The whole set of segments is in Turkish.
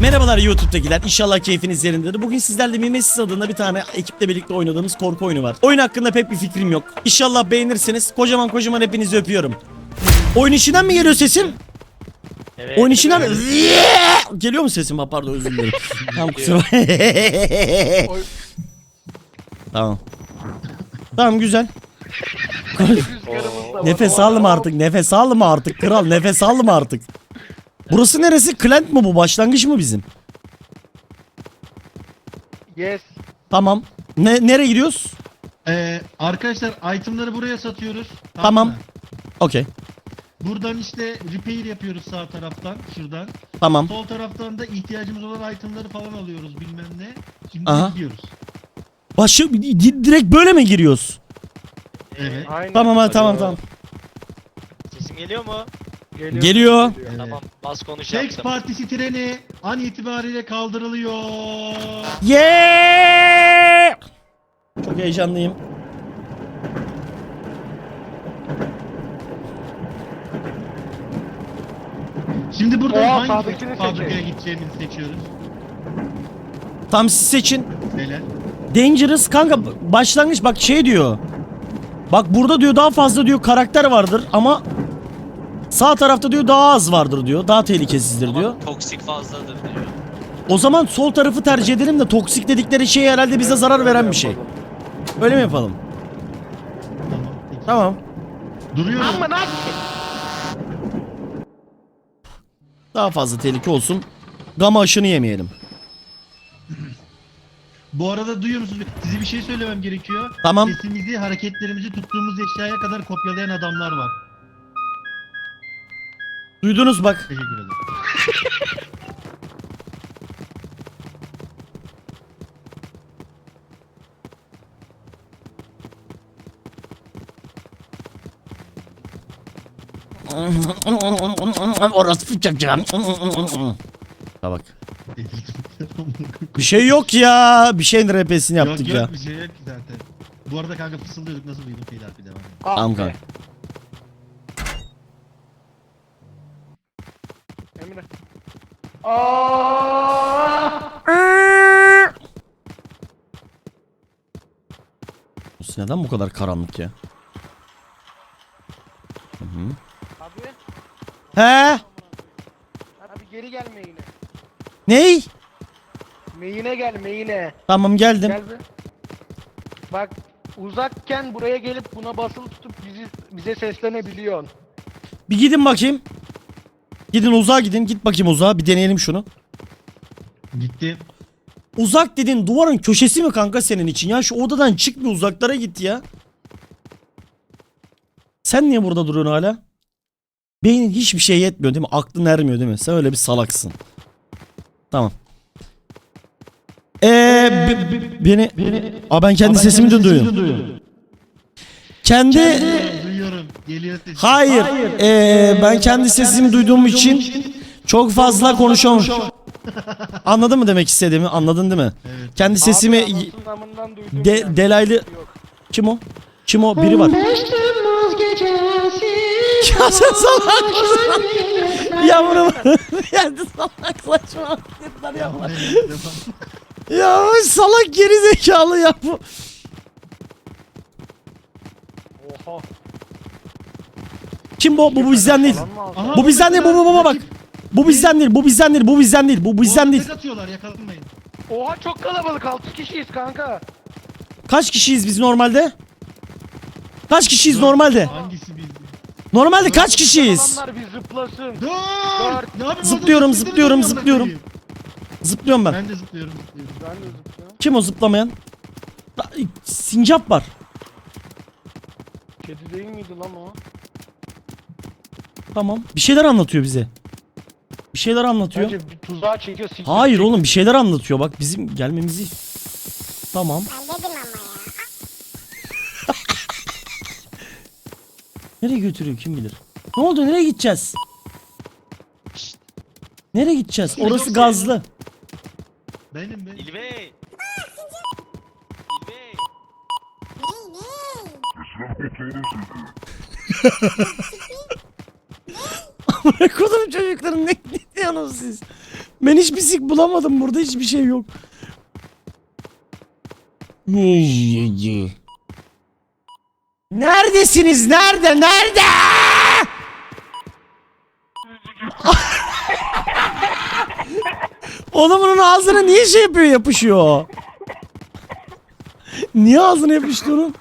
Merhabalar YouTube'dakiler. İnşallah keyfiniz yerindedir. Bugün sizlerle Mimesis adında bir tane ekiple birlikte oynadığımız korku oyunu var. Oyun hakkında pek bir fikrim yok. İnşallah beğenirsiniz. Kocaman kocaman hepinizi öpüyorum. Oyun içinden mi geliyor sesim? Evet. Oyun içinden mi? Geliyor mu sesim? Ha, pardon özür dilerim. tamam kusura Tamam. Tamam güzel. nefes alma artık. Nefes alma artık kral. Nefes alma artık. Burası neresi? Clint mı bu? Başlangıç mı bizim? Yes. Tamam. Ne nereye gidiyoruz? Ee, arkadaşlar itemları buraya satıyoruz. Tamam. mı? Okey. Buradan işte repair yapıyoruz sağ taraftan şuradan. Tamam. Sol taraftan da ihtiyacımız olan itemları falan alıyoruz bilmem ne. Şimdi Aha. gidiyoruz. Başı di- direkt böyle mi giriyoruz? Evet. Aynen. Tamam hadi tamam tamam. Sesim geliyor mu? Geliyor. Geliyor. Tamam bas konuş Sex yaptım. partisi treni an itibariyle kaldırılıyor. Yeah! Çok heyecanlıyım. Şimdi buradan Oha, hangi fabrikini fabrikaya seçelim. gideceğimizi seçiyoruz. Tam siz seçin. Beyler. Dangerous kanka başlangıç bak şey diyor. Bak burada diyor daha fazla diyor karakter vardır ama sağ tarafta diyor daha az vardır diyor. Daha tehlikesizdir diyor. Toksik fazladır diyor. O zaman sol tarafı tercih edelim de toksik dedikleri şey herhalde bize zarar veren bir şey. Öyle mi yapalım? Tamam. peki. Tamam. Duruyoruz. Ama ne Daha fazla tehlike olsun. Gama aşını yemeyelim. Bu arada duyuyor musunuz? Size bir şey söylemem gerekiyor. Tamam. Sesimizi, hareketlerimizi tuttuğumuz eşyaya kadar kopyalayan adamlar var. Duydunuz bak. Teşekkür ederim. Orası fıçacağım. Ha bak. Bir şey yok ya. Bir şeyin repesini yaptık yok, yok, ya. bir şey yok ki zaten. Bu arada kanka fısıldıyorduk nasıl duydun Feyda bir devam et. Tamam kanka. Emre. Aa! Bu neden bu kadar karanlık ya? Abi. He? Abi geri gel meyine. Ney? Meyine gel meyine. Tamam geldim. Gel be. Bak uzakken buraya gelip buna basılı tutup bizi bize seslenebiliyorsun. Bir gidin bakayım. Gidin uzağa gidin. Git bakayım uzağa. Bir deneyelim şunu. Gitti. Uzak dedin duvarın köşesi mi kanka senin için? Ya şu odadan çık bir uzaklara git ya. Sen niye burada duruyorsun hala? Beynin hiçbir şey yetmiyor değil mi? Aklın ermiyor değil mi? Sen öyle bir salaksın. Tamam. Eee be- be- beni, Aa, ben kendi sesimi de duyuyorum. Kendi Duyuyorum. Geliyor sesin. Hayır. Ee, ben kendi sesimi duyduğum için çok fazla konuşamam. Anladın mı demek istediğimi? Anladın değil mi? Evet. Kendi sesimi de, delaylı Yok. kim o? Kim o? Biri var. ya sen salaksın. Yavrum. ya salak saçma hareketler yapma. Ya salak geri zekalı ya bu. Oha. Kim bu? Bu bu bizden değil. Aha, Bu bizden değil. Bu bu bu bu bak. Bu bizden değil. Bu bizden değil. Bu bizden değil. Bu bizden değil. Atıyorlar yakalanmayın. Oha çok kalabalık 6 kişiyiz kanka. Kaç kişiyiz biz normalde? Kaç kişiyiz normalde? Hangisi biz? Normalde kaç kişiyiz? Adamlar bir zıplasın. Dur! Dört. Ne yapayım? Zıplıyorum, Orada zıplıyorum, zıplıyorum, zıplıyorum. ben. Ben de zıplıyorum, zıplıyorum. Ben de zıplıyorum. Kim o zıplamayan? Da- Sincap var. Kedi değil miydi lan o? Tamam. Bir şeyler anlatıyor bize. Bir şeyler anlatıyor. Bence bir tuzağa çekiyor. siktir Hayır çekiyor. oğlum bir şeyler anlatıyor. Bak bizim gelmemizi. Tamam. Nereye götürüyor kim bilir. Ne oldu nereye gideceğiz? Nereye gideceğiz? Orası gazlı. Benim ben. İlbey. İlbey. Amına kodum çocukların ne, ne diyorsunuz siz? Ben hiçbir sik bulamadım burada hiçbir şey yok. Neredesiniz? Nerede? Nerede? Oğlum bunun ağzına niye şey yapıyor yapışıyor? Niye ağzına yapıştı onun?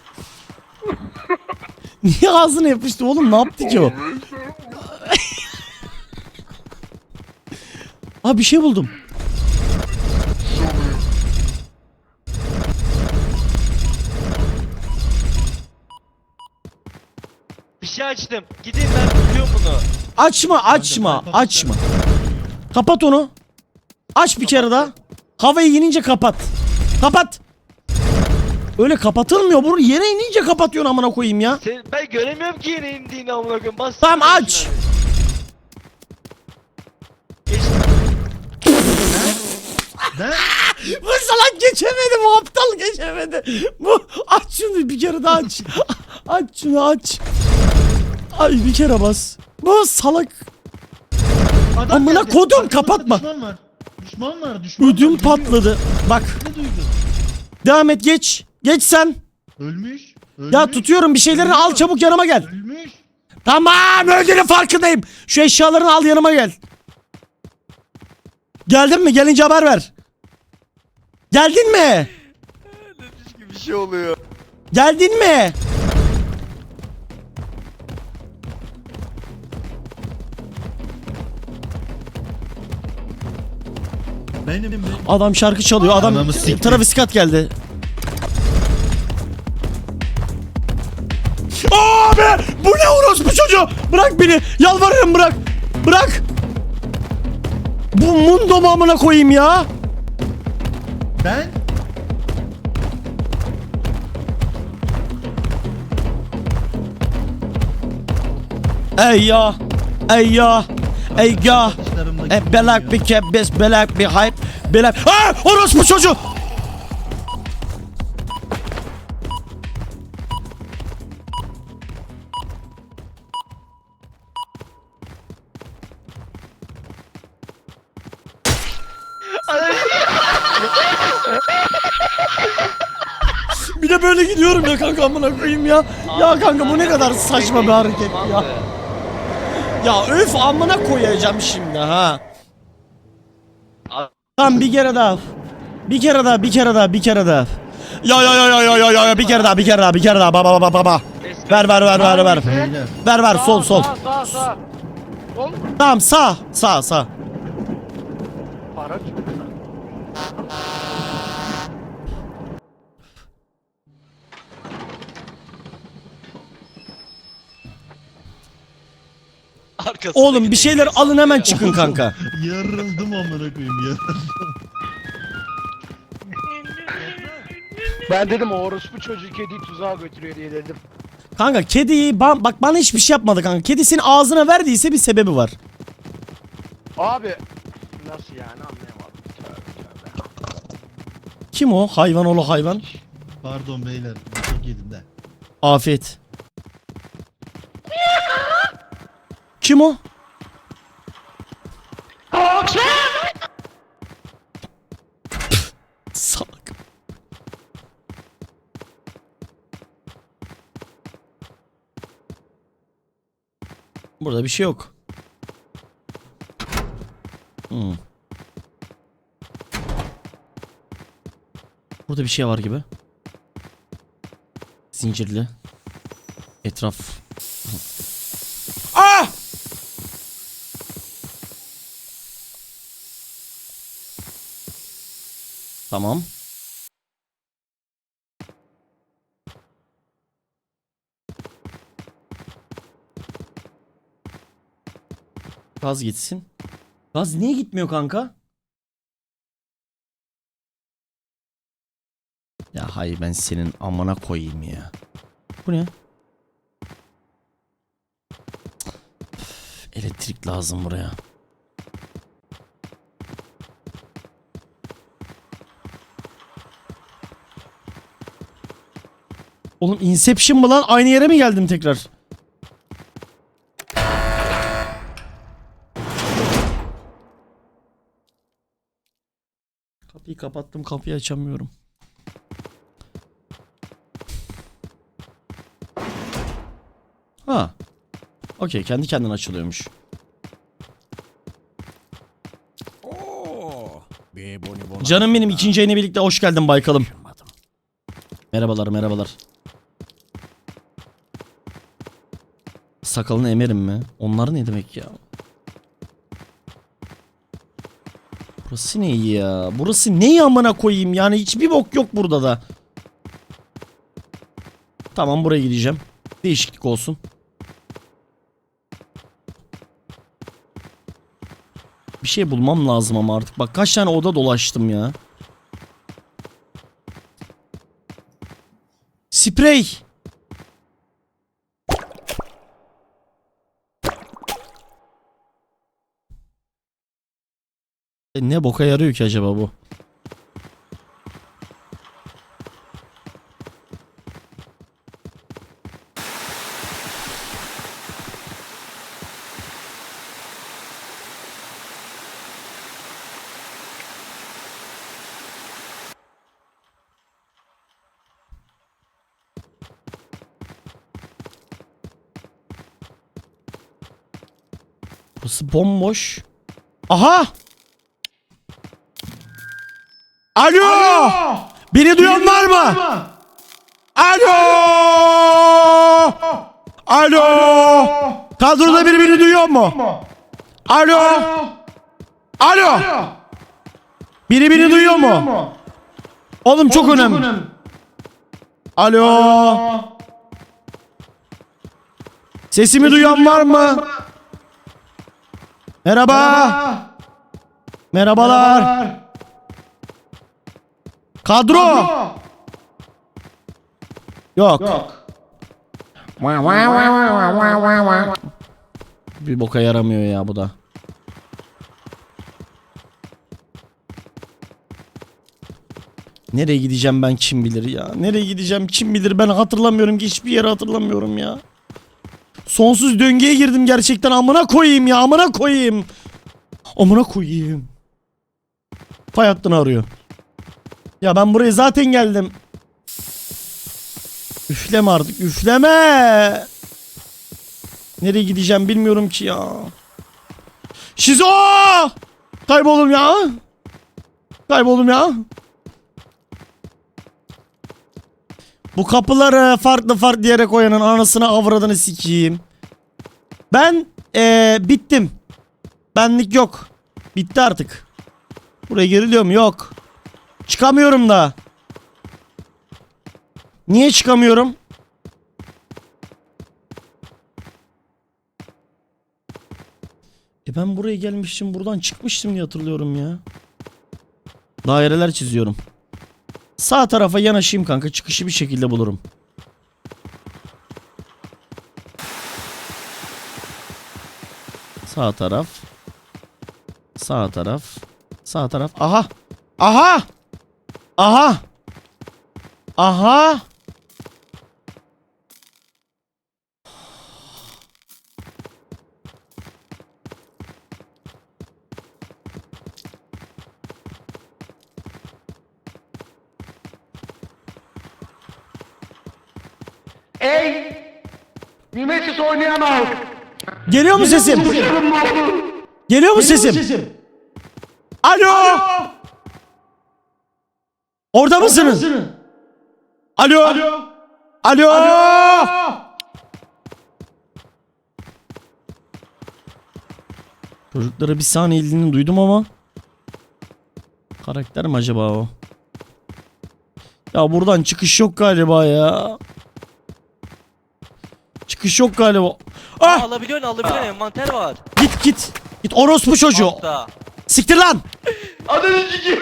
Niye ağzına yapıştı oğlum ne yaptı ki o? Aa bir şey buldum. Bir şey açtım. Gidin ben tutuyorum bunu. Açma açma açma. Kapat onu. Aç bir kere daha. Havaya inince kapat. Kapat. Öyle kapatılmıyor. Bunu yere inince kapatıyorsun amına koyayım ya. Sen, ben göremiyorum ki yere indiğini amına koyayım. Bas. Tamam, şuna. aç. Geç. Ben Bu salak geçemedi bu aptal geçemedi. Bu aç şunu bir kere daha aç. aç şunu aç. Ay bir kere bas. Bu salak adam Amına geldi. kodum, Arkamızda kapatma. Düşman var. Düşman var. Düşman ödüm var. Patladı. Bak Ne duydun? devam et geç. Geç sen. Ölmüş. Ölmüş. Ya tutuyorum bir şeylerini al çabuk yanıma gel. Ölmüş. Tamam öldüğünün farkındayım. Şu eşyalarını al yanıma gel. Geldin mi? Gelince haber ver. Geldin mi? Bir şey oluyor. Geldin mi? Benim benim. Adam şarkı çalıyor. Adam Anamı siktir. Travis Scott geldi. Abi bu ne orospu çocuğu? Bırak beni. Yalvarırım bırak. Bırak. Bu mundo mu amına koyayım ya? Ben Ey ya. Ey ya. Ey ya. E belak bir kebes belak bir hype belak. Aa orospu çocuğu. Amına koyayım ya. Ya kanka bu ne kadar saçma bir hareket ya. Ya öf amına koyacağım şimdi ha. Tamam bir kere daha. Bir kere daha, bir kere daha, bir kere daha. Ya ya ya ya ya ya ya bir kere daha, bir kere daha, bir kere daha. Baba baba baba. Ver ver ver ver ver. Ver ver sol sol. Sağ sağ. Tamam sağ sağ sağ. Para çıktı. Arkasında Oğlum bir şeyler alın hemen çıkın kanka. Yarıldım amına koyayım yarıldım. Ben dedim o orospu çocuğu kediyi tuzağa götürüyor diye dedim. Kanka kediyi ba- bak bana hiçbir şey yapmadı kanka. Kedi senin ağzına verdiyse bir sebebi var. Abi nasıl yani anlayamadım. Tövbe tövbe. Kim o? Hayvan oğlu hayvan. Pardon beyler. Çok yedim de. Afiyet. Kim o? Salak. Burada bir şey yok. Hmm. Burada bir şey var gibi. Zincirli. Etraf. Tamam. Gaz gitsin. Gaz niye gitmiyor kanka? Ya hayır ben senin amına koyayım ya. Bu ne? Elektrik lazım buraya. Oğlum Inception mı lan? Aynı yere mi geldim tekrar? Kapıyı kapattım kapıyı açamıyorum. Ha. Okey kendi kendine açılıyormuş. Canım benim ikinci ayına birlikte hoş geldin Baykalım. Merhabalar merhabalar. Sakalını emerim mi? Onlar ne demek ya? Burası ne ya? Burası ne amına koyayım yani hiçbir bok yok burada da. Tamam buraya gideceğim. Değişiklik olsun. Bir şey bulmam lazım ama artık. Bak kaç tane oda dolaştım ya. Sprey. E, Ne boka yarıyor ki acaba bu? Burası bomboş. Aha! Alo! Beni duyan var mı? Alo! Alo! Kadroda biri beni duyuyor mu? Alo! Alo! Biri beni duyuyor mu? Oğlum çok önemli. Alo! Sesimi duyan var mı? Merhaba. Merhabalar. Kadro. Yok. Yok. Bir boka yaramıyor ya bu da. Nereye gideceğim ben kim bilir ya. Nereye gideceğim kim bilir ben hatırlamıyorum ki hiçbir yeri hatırlamıyorum ya. Sonsuz döngüye girdim gerçekten amına koyayım ya amına koyayım. Amına koyayım. Fay hattını arıyor. Ya ben buraya zaten geldim. Üfleme artık üfleme. Nereye gideceğim bilmiyorum ki ya. Şizo! Kayboldum ya. Kayboldum ya. Bu kapıları farklı farklı yere koyanın anasını avradını sikeyim. Ben eee bittim. Benlik yok. Bitti artık. Buraya geriliyorum yok. Çıkamıyorum da. Niye çıkamıyorum? E ben buraya gelmiştim buradan çıkmıştım diye hatırlıyorum ya. Daireler çiziyorum. Sağ tarafa yanaşayım kanka çıkışı bir şekilde bulurum. Sağ taraf. Sağ taraf. Sağ taraf. Aha. Aha. Aha. Aha. Ey! Mimesis oynayan halk! Geliyor mu sesim? Geliyor mu sesim? Alo. Orada mısınız? Alo. Alo. Çocuklara bir saniye ildiğini duydum ama. Karakter mi acaba o? Ya buradan çıkış yok galiba ya. Çıkış yok galiba. Ah! Alabiliyorsun alabiliyorsun envanter var. Git git. Git orospu çocuğu. Altta. Siktir lan. Adını sikeyim!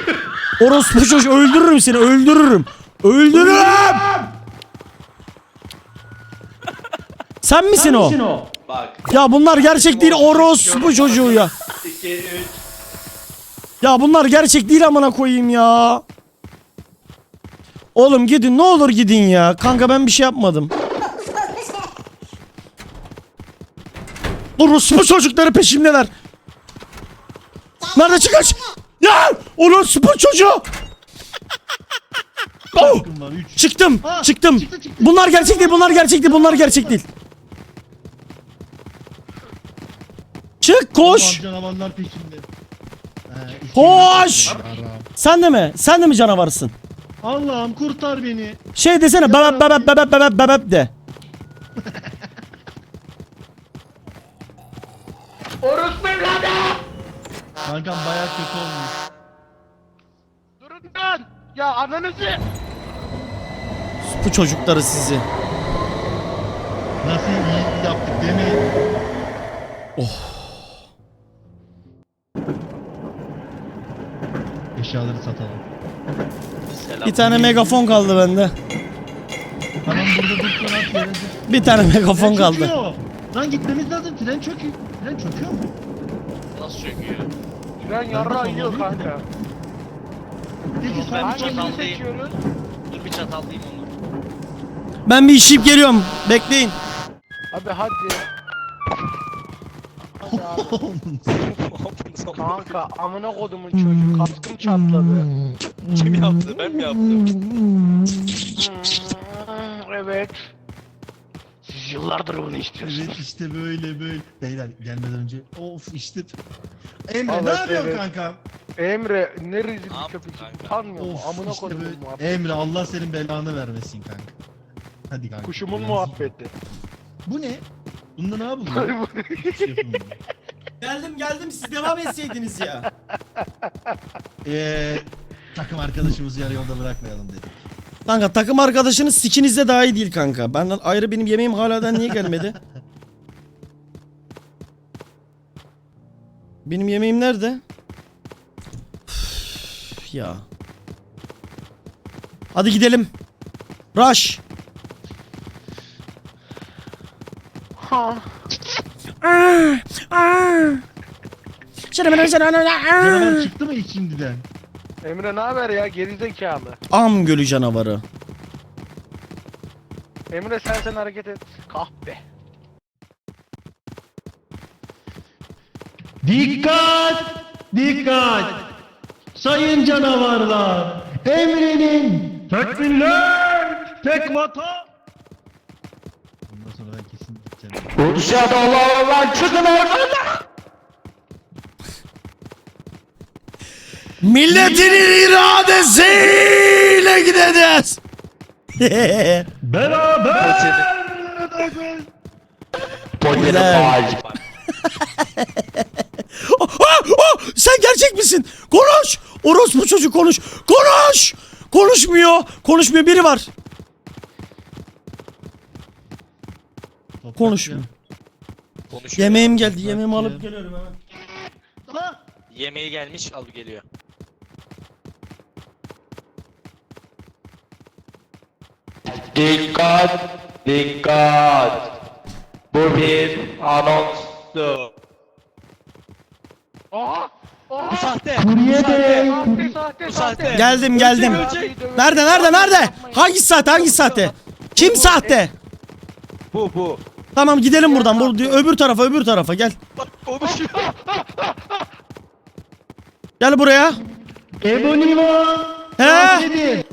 Orospu çocuğu öldürürüm seni öldürürüm. Öldürürüm. Sen misin o? Bak. Ya bunlar gerçek değil orospu çocuğu ya. Ya bunlar gerçek değil amına koyayım ya. Oğlum gidin ne olur gidin ya. Kanka ben bir şey yapmadım. Orospu çocukları peşimdeler. Nerede çıkış? Ya! Onun spor çocuğu! Oh! Hakkım var 3. Çıktım, Ha, çıktım. çıktı, çıktı. Bunlar gerçek değil, bunlar gerçek değil, bunlar gerçek değil. Çık, koş. Canavarlar peşinde. Ee, Koş! Sen de mi? Sen de mi canavarsın? Allah'ım kurtar beni. Şey desene, bebep bebep bebep bebep bebep de. Orospu evladı! Kankam bayağı kötü olmuş. Durun lan! Ya ananızı! Bu çocukları sizi. Nasıl iyi yaptık demeyin. Oh. Eşyaları satalım. Selam. Bir tane megafon kaldı bende. Tamam burada dursun at yere dur. Bir tane megafon Tren kaldı. çöküyor. Lan gitmemiz lazım. Tren çöküyor. Tren çöküyor mu? Nasıl çöküyor? Tren yarra yiyor kanka. Peki sen Ben seçiyoruz? Dur bir çatallayayım onu. Ben bir işip geliyorum. Bekleyin. Abi hadi. Hadi abi. Kanka amına kodumun çocuğu kaskım çatladı. Kim yaptı? Ben mi yaptım? Hmm, evet. Yıllardır bunu istiyorsunuz. Evet işte böyle böyle. Beyler gelmeden önce of işte. Emre Evet, ne yapıyorsun evet. kankam? Emre ne rezil bir köpek kanka? utanmıyor mu? Of Amına işte kodumun böyle. muhabbeti. Emre Allah senin belanı vermesin kanka. Hadi kanka. Kuşumun biraz- muhabbeti. Bu ne? Bunda ne yapılıyor? Hiç şey yapılmıyor. Geldim geldim siz devam etseydiniz ya. Eee takım arkadaşımızı yarı yolda bırakmayalım dedik. Kanka takım arkadaşınız sikinizde daha iyi değil kanka. Benden ayrı benim yemeğim hala niye gelmedi? benim yemeğim nerede? Üf, ya. Hadi gidelim. Rush. Ha. Canavar çıktı mı hiç şimdiden? Emre ne haber ya gerizekalı. Am gölü canavarı. Emre sen sen hareket et. Kahpe. Dikkat! Dikkat! Sayın canavarlar! Emre'nin tekbirler! Tek vatan! Bundan sonra ben kesin gideceğim. Milletinin iradesiyle gideceğiz. Beraber! Güzel. Oh, oh, oh! Sen gerçek misin? Konuş! Orospu çocuk konuş! Konuş! Konuşmuyor. Konuşmuyor. Biri var. Konuşmuyor. Konuşuyor. Yemeğim geldi. Yemeğimi alıp geliyorum hemen. Yemeği gelmiş al geliyor. Dikkat, dikkat. Bu bir anonstur. Aha! Aha! Sahte. Sahte sahte Bu sahte. sahte. Geldim geldim. Nerede nerede nerede? Hangi sahte hangi sahte? Kim sahte? Bu bu. Tamam gidelim buradan. Bu öbür tarafa öbür tarafa gel. Konuşuyor. Gel buraya. Eboniva! He?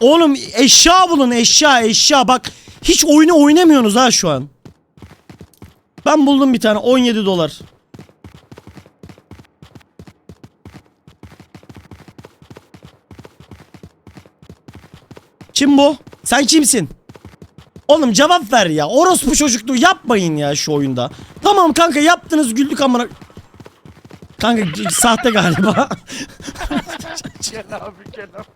Oğlum eşya bulun eşya eşya bak hiç oyunu oynamıyorsunuz ha şu an. Ben buldum bir tane 17 dolar. Kim bu? Sen kimsin? Oğlum cevap ver ya. Orospu çocukluğu yapmayın ya şu oyunda. Tamam kanka yaptınız güldük amına. Kanka sahte galiba. Gel abi.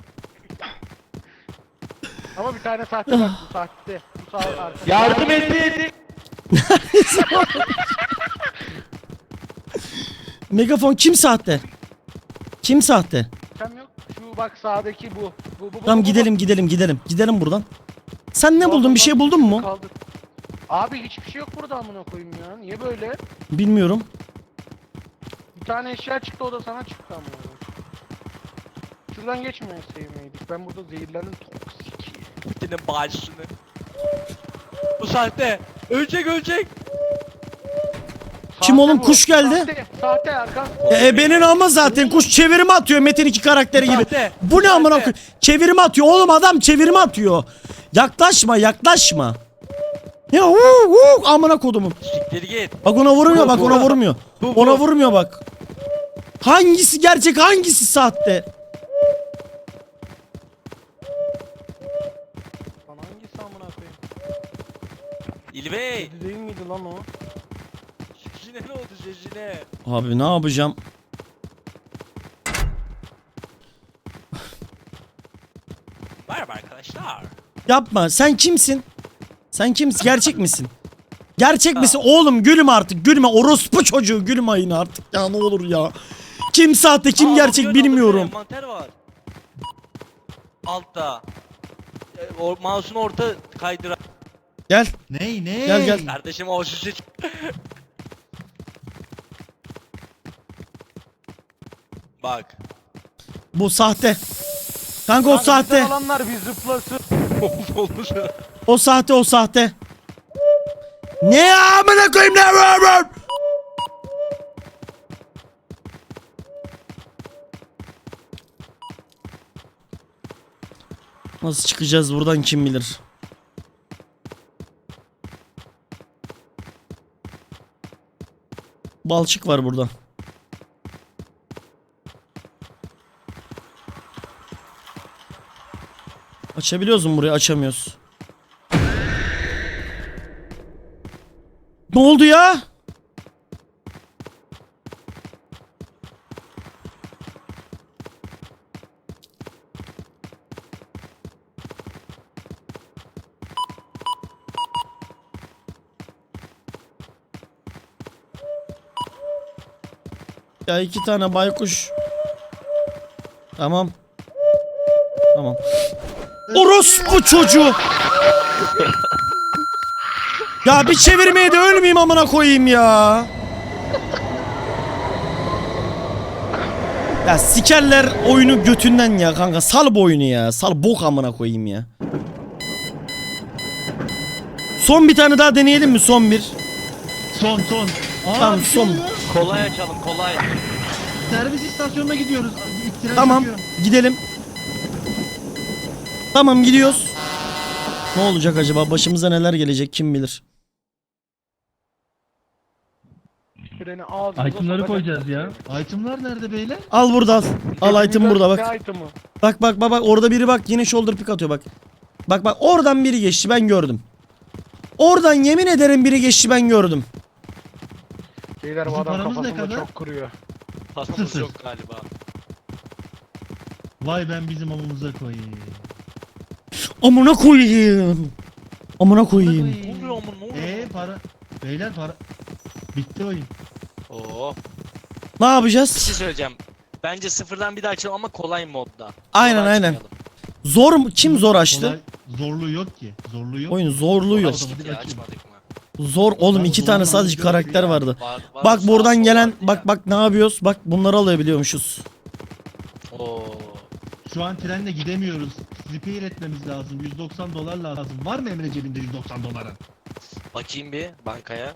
Ama bir tane sahte bak bu sahte. Bu sahte arka. Yardım edin. Megafon kim sahte? Kim sahte? Sen yok. Şu bak sağdaki bu. Bu bu bu. Tamam bu, bu. gidelim gidelim gidelim. Gidelim buradan. Sen ne Bu buldun? Bir şey buldun mu? Kaldır. Abi hiçbir şey yok burada amına koyayım ya. Niye böyle? Bilmiyorum. Bir tane eşya çıktı o da sana çıktı amına koyayım. Şuradan geçmeye sevmeydik. Ben burada zehirlendim toksik. Bütünün bağışını. Bu sahte. Ölecek ölecek. Kim oğlum? Kuş geldi. Sahte, sahte Erkan. E, benim ama zaten kuş çevirme atıyor Metin 2 karakteri gibi. Sahte. Bu ne amına Sahte. koyayım? Çevirme atıyor oğlum adam çevirme atıyor. Yaklaşma yaklaşma. Ya hu hu amına kodumun. Siktir git. Bak ona vurmuyor bak ona vurmuyor. Ona vurmuyor bak. Hangisi gerçek hangisi sahte? Lan hangisi amına koyayım? Kedi değil miydi lan o? Jejine ne oldu Jejine? Abi ne yapacağım? Merhaba arkadaşlar. Yapma sen kimsin? Sen kimsin gerçek misin? Gerçek misin? Oğlum gülme artık gülme orospu çocuğu gülme yine artık ya ne olur ya. Kim sahte kim Aa, gerçek bakıyorum, bilmiyorum. bakıyorum, Manter var. Altta. E, O, mouse'un orta kaydıra. Gel Ney ney? Gel, gel. Kardeşim o şişe. Bak. bu sahte. Kanka o Kanka sahte. bizden alanlar bir zıplasın. Olmuş. O sahte o sahte. Ne ya amına koyayım ne var var? Nasıl çıkacağız buradan kim bilir. Balçık var burada. Açabiliyoruz mu burayı? Açamıyoruz. Ne oldu ya? Ya iki tane baykuş. Tamam. Tamam. Orospu çocuğu. Ya bir çevirmeye de ölmeyeyim amına koyayım ya. Ya sikerler oyunu götünden ya kanka. Sal bu oyunu ya. Sal bok amına koyayım ya. Son bir tane daha deneyelim mi? Son bir. Son son. Aa, Tamam, şey son. oluyor. Kolay açalım kolay. Servis istasyonuna gidiyoruz. İttirak Tamam. yapıyor. Gidelim. Tamam gidiyoruz. Ne olacak acaba? Başımıza neler gelecek kim bilir. Freni ağzımıza Itemları sokacak. koyacağız ya. Itemlar nerede beyler? Al burada al. Al item burada bak. Ne item'ı? Bak bak bak bak orada biri bak yine shoulder pick atıyor bak. Bak bak oradan biri geçti ben gördüm. Oradan yemin ederim biri geçti ben gördüm. Beyler bu Bizim adam paramız ne kafasında kadar? çok kuruyor. Paramız Sıfır. yok galiba. Vay ben bizim amımıza koyayım. Amına koyayım. Amına koyayım. Ne oluyor ama ne oluyor? Eee para. Beyler para. Bitti oyun. Oo. Ne Bir yapacağız? şey söyleyeceğim. Bence sıfırdan bir daha açalım ama kolay modda. Aynen, Kolay aynen. açmayalım. Zor mu? Kim zor açtı? Kolay, zorluğu yok ki. Zorluğu yok. Oyun zorluğu yok. Açtık ya açmadık mı? Zor oğlum Ben iki tane sadece karakter ya. vardı. Var- var Bak buradan gelen bak bak ne yapıyoruz? Bak bunları alabiliyormuşuz. Oo. Şu an trenle gidemiyoruz. Repair etmemiz lazım. 190 dolar lazım. Var mı Emre cebinde 190 doların? Bakayım bir bankaya.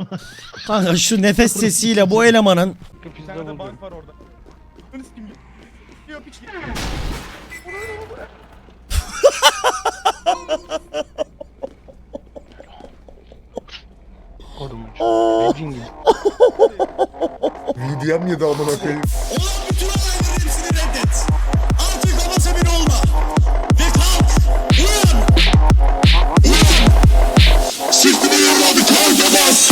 Kanka şu nefes sesiyle bu elemanın Pizza buldum. var orada. Ananı sikeyim. Yok hiç Kodum. Legend gibi. Midem yedi amına koyayım. Olan bütün olayların hepsini reddet. Artık baba senin olma. Ve kalk. Uyan. Uyan. Sırtını yorma bir kalk bas.